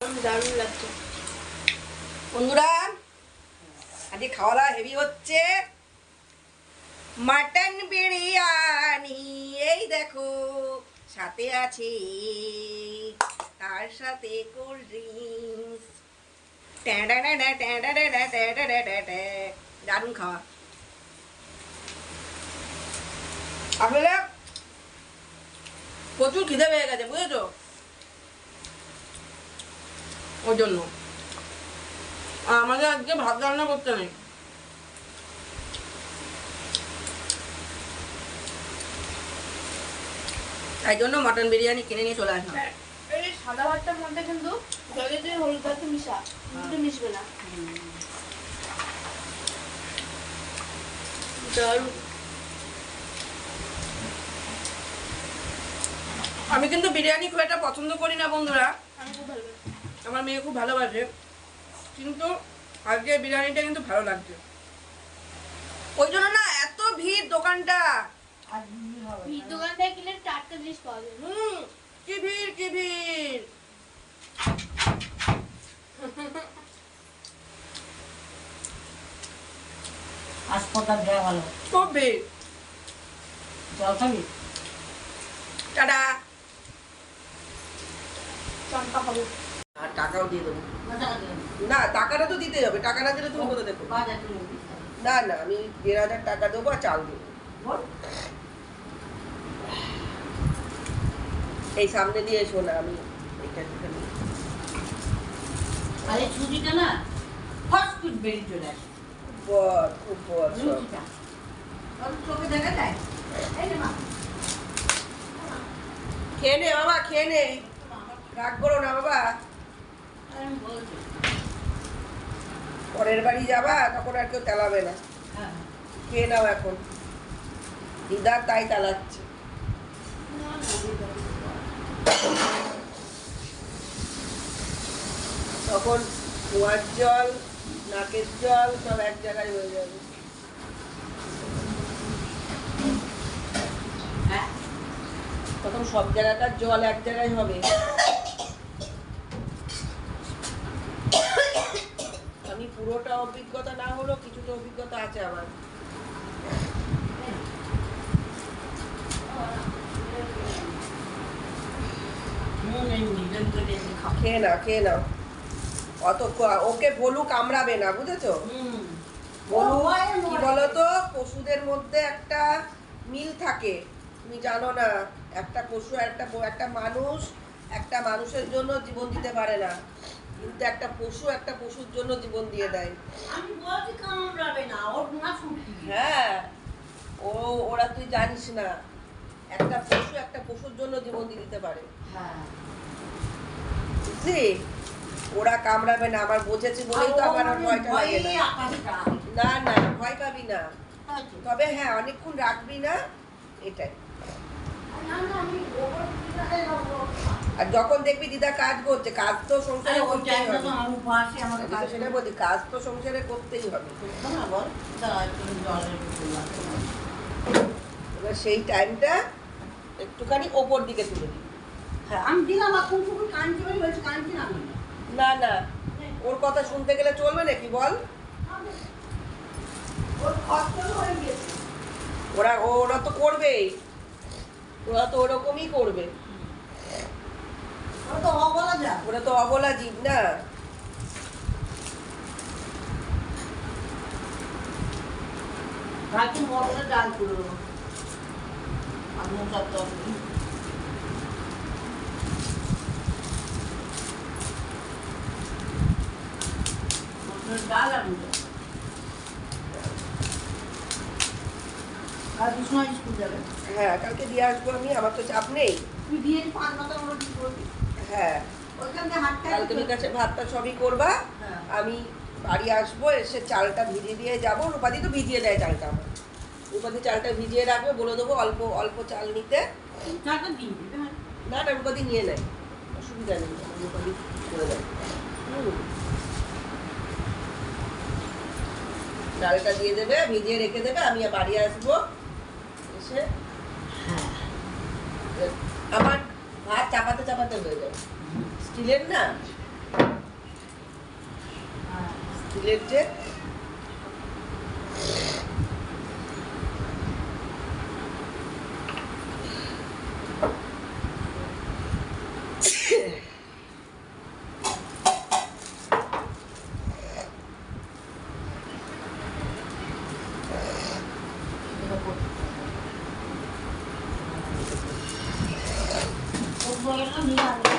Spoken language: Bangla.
লাগছে আজকে খাওয়া দাওয়া হচ্ছে মাটন বিরিয়ানি এই দেখো সাথে আছে তার সাথে কোল্ড ড্রিঙ্কস দারুণ খাওয়া আসলে প্রচুর খিদে পেয়ে গেছে বুঝেছ ওর জন্য আর আমাদের আজকে ভাত রান্না করতে নেই। তাই জন্য মটন বিরিয়ানি কিনে নিয়ে চলে আসলাম। সাদা ভাতটার মধ্যে কিন্তু জলে দিয়ে হলুদ ভাত মিশা দুটো মিশবে না। আমি কিন্তু বিরিয়ানি খুব একটা পছন্দ করি না বন্ধুরা। আমি খুব ভালো। আমার মেয়ে খুব ভালোবাসে কিন্তু আজকে বিরিয়ানিটা কিন্তু ভালো লাগছে। ওই জন্য না এত ভিড় দোকানটা। ভিড় দোকান থেকে কিনলে চারটে জিনিস পাওয়া যায়। হুম কি ভিড় কি ভিড়। হাসপাতাল দেওয়া ভালো? খুব ভিড়। জল খাবি টাটা। চম্পা খাব টাকাও দিয়ে দেবো। না টাকাটা তো দিতেই হবে। টাকা না দিলে তুমি কোথা দেখো? না না আমি দেড় হাজার টাকা দেবো আর চাল দেবো। এই সামনে দিয়ে এসো না আমি আরে না ফার্স্ট ফুড বেরিয়ে চলে আসে। বর খুব বর চোখে দেখা যায়? খেয়ে নে বাবা খেয়ে নে। রাগ করো না বাবা। পরের বাড়ি যাবা তখন আর কেউ তেলাবে না। হ্যাঁ। খেয়ে নাও এখন। দিদার তাই তালাচ্ছে। তখন কুয়ার জল নাকের জল সব এক জায়গায় হয়ে যাবে। হ্যাঁ। তখন সব জায়গাটার জল এক জায়গায় হবে। পুরোটা অভিজ্ঞতা না হলেও কিছুটা অভিজ্ঞতা আছে আমার। খেয়ে নাও খেয়ে নাও। অত ওকে ভলু কামড়াবে না বুঝেছ? হুম। ভলু কি বলতো? পশুদের মধ্যে একটা মিল থাকে। তুমি জানো না একটা পশু একটা একটা মানুষ একটা মানুষের জন্য জীবন দিতে পারে না। কিন্তু একটা পশু একটা পশুর জন্য জীবন দিয়ে দেয়। আমি বলছি কামড়াবে না ওর না ছুটি হ্যাঁ ও ওরা তুই জানিস না একটা পশু একটা পশুর জন্য জীবন দিয়ে দিতে পারে। হ্যাঁ। বুঝলি? ওরা কামড়াবে না আমার বোঝেছি বলেই তো আমার ভয়টা লাগে না। না না ভয় পাবি না। তবে হ্যাঁ অনেকক্ষণ রাখবি না এটাই। আর যখন দেখবি দিদা কাজ করছে কাজ তো সংসারে করতেই হবে। সেটা বলছি কাজ তো সংসারে করতেই হবে। এবার সেই টাইমটা একটুখানি ওপর দিকে তুলে দিই হ্যাঁ আমি দিলাম এখন শুধু কানছি বলে বলছি কানছি না না না ওর কথা শুনতে গেলে চলবে নাকি বল? ওরা ওরা তো করবেই। ওরা তো ওরকমই করবে। ওরা তো অবলা যা। ওরা তো অবলা জীব না। ভাবছি মটরের ডাল করে দেবো মোটার ডাল আর আর দুশো স্কুল যাবে। হ্যাঁ কালকে দিয়ে আসব আমি আমার তো চাপ নেই। তুই দিয়ে পাঁচ মাথা আমরা ঠিক করবি। হ্যাঁ। ভাতটা সবই করবা। হ্যাঁ। আমি বাড়ি আসব এসে চালটা ভিজিয়ে দিয়ে যাব। রূপাদি তো ভিজিয়ে দেয় চালটা আমার। রূপাদি চালটা ভিজিয়ে রাখবে বলে দেবো অল্প অল্প চাল নিতে। না না রূপাদি নিয়ে নেয়। অসুবিধা নেই রূপাদি করে দেয়। ডালটা দিয়ে দেবে ভিজিয়ে রেখে দেবে আমি বাড়ি আসব। হচ্ছে? হ্যাঁ আমার ভাত চাপাতে চাপাতে হয়ে যাবে স্টিলের না? হ্যাঁ। স্টিলের যে ওর বলে না নিয়ে আসবে